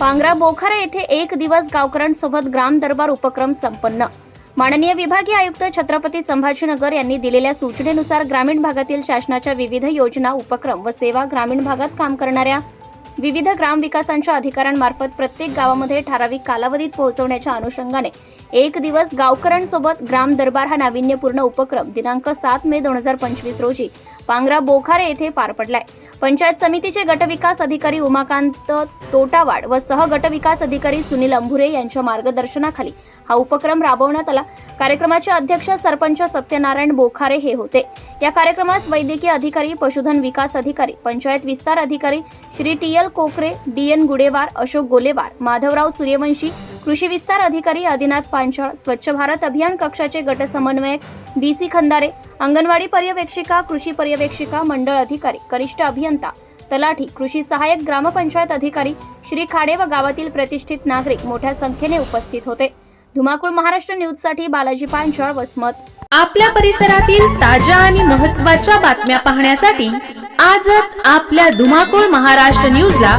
पांगरा बोखारा येथे एक दिवस गावकऱ्यांसोबत ग्राम दरबार उपक्रम संपन्न. माननीय विभागीय आयुक्त छत्रपती संभाजीनगर यांनी दिलेल्या सूचनेनुसार ग्रामीण भागातील शासनाच्या विविध योजना उपक्रम व सेवा ग्रामीण भागात काम करणाऱ्या विविध ग्रामविकासांच्या अधिकाऱ्यांमार्फत प्रत्येक गावामध्ये ठराविक कालावधीत पोहोचवण्याच्या अनुषंगाने एक दिवस गावकऱ्यांसोबत ग्राम दरबार हा नाविन्यपूर्ण उपक्रम दिनांक सात मे दोन हजार पंचवीस रोजी पांगरा बोखारे येथे पार पडलाय. पंचायत समितीचे गटविकास अधिकारी उमाकांत तोटावाड व सह गटविकास अधिकारी सुनील अंभुरे यांच्या मार्गदर्शनाखाली हा उपक्रम राबवण्यात आला. कार्यक्रमाचे अध्यक्ष सरपंच सत्यनारायण बोखारे हे होते. या कार्यक्रमात वैद्यकीय अधिकारी पशुधन विकास अधिकारी पंचायत विस्तार अधिकारी Shri T L Kokare D N Gudewar Ashok Golewar Madhavrao Suryavanshi कृषी विस्तार अधिकारी आदिनाथ पांचाळ स्वच्छ भारत अभियान कक्षाचे गट समन्वयक बी सी खंदारे अंगणवाडी पर्यवेक्षिका कृषी पर्यवेक्षिका मंडळ अधिकारी कनिष्ठ अभियंता तलाठी कृषी सहाय्यक ग्रामपंचायत अधिकारी श्री खाडे व गावातील प्रतिष्ठित नागरिक मोठ्या संख्येने उपस्थित होते. धुमाकूळ महाराष्ट्र न्यूजसाठी बालाजी पांचाळ वसमत. आपल्या परिसरातील ताज्या आणि महत्त्वाच्या बातम्या पाहण्यासाठी आजच आपल्या धुमाकूळ महाराष्ट्र न्यूजला